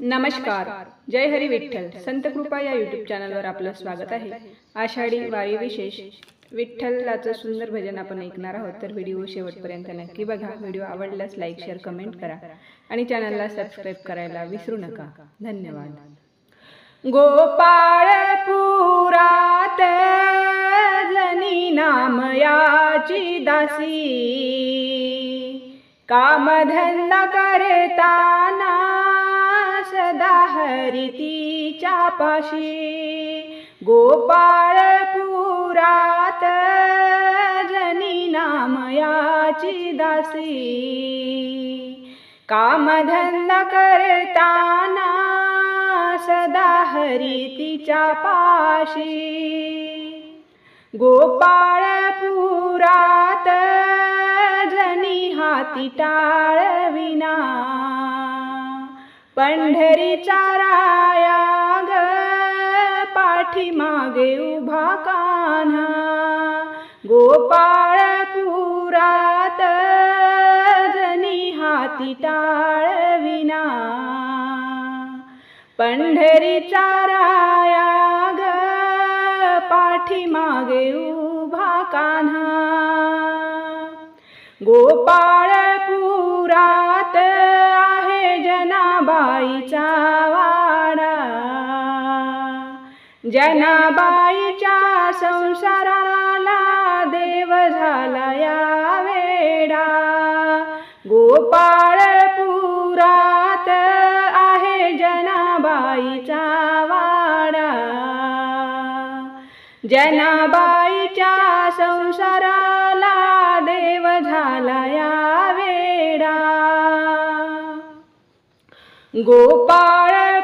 नमस्कार. जय हरी विठ्ठल. संत कृपा या युट्यूब चॅनलवर आपलं स्वागत आहे. आषाढी वारी विशेष विठ्ठलाचं सुंदर भजन आपण ऐकणार आहोत. तर व्हिडिओ शेवटपर्यंत नक्की बघा. व्हिडिओ आवडल्यास लाईक शेअर कमेंट करा. आणि चॅनलला सबस्क्राईब करायला विसरू नका. धन्यवाद. गोपाळ पुरात जनी नामयाची दासी. कामधंदा करता हरितीच्या पाशी गोपाळपुरात जनी नामयाची दासी. कामधंदा करताना सदा हरितीच्या पाशी गोपाळपुरात जनी हाती टाळविना पंढरीचा राया ग पाठीमागे उभा कान्हा. गोपाळ पुरात जनी हाती टाळविना पंढरीचा राया ग पाठीमागे उभा कान्हा. गोपाळ जनाबाईच्या संसाराला देव झाला या वेडा. गोपाळ पुरात आहे जनाबाईचा वाडा. जनाबाईच्या संसाराला देव झाला या वेडा. गोपाळ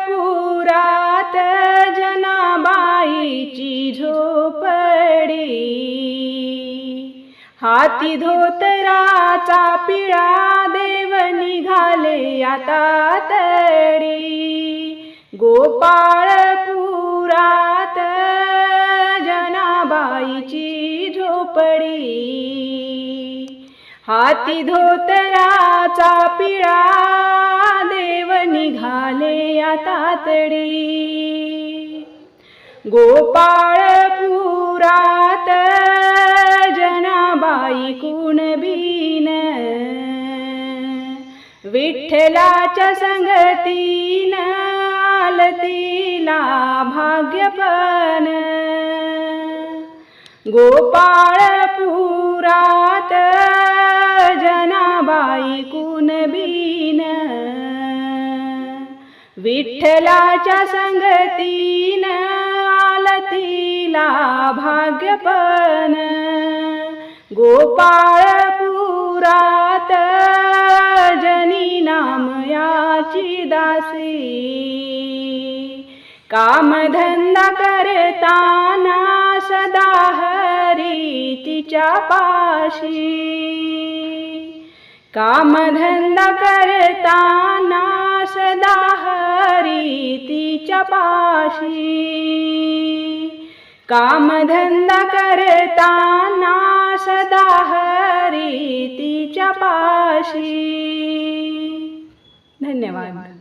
ची झोपडी. हाती धोतराचा पिळा देव निघाले आता तडी गोपाळ पुरात जनाबाईची झोपडी. हाती धोतराचा पिळा देव निघाले आता तडी गोपाळ पुरात जनाबाई कुणबीन विठ्ठलाच्या संगतीन आलतीला भाग्यपन गोपाळ पुरात जनाबाई कुणबीन विठ्ठलाच्या संगतीन भाग्यपन गोपाळपुरात जनी जनी नामयाची दासी। कामधंदा करताना सदा हरी तिच्या पाशी। कामधंदा करताना सदा हरी तिच्या पाशी। कामधंदा करताना सदा हरी तिच्या पाशी. धन्यवाद.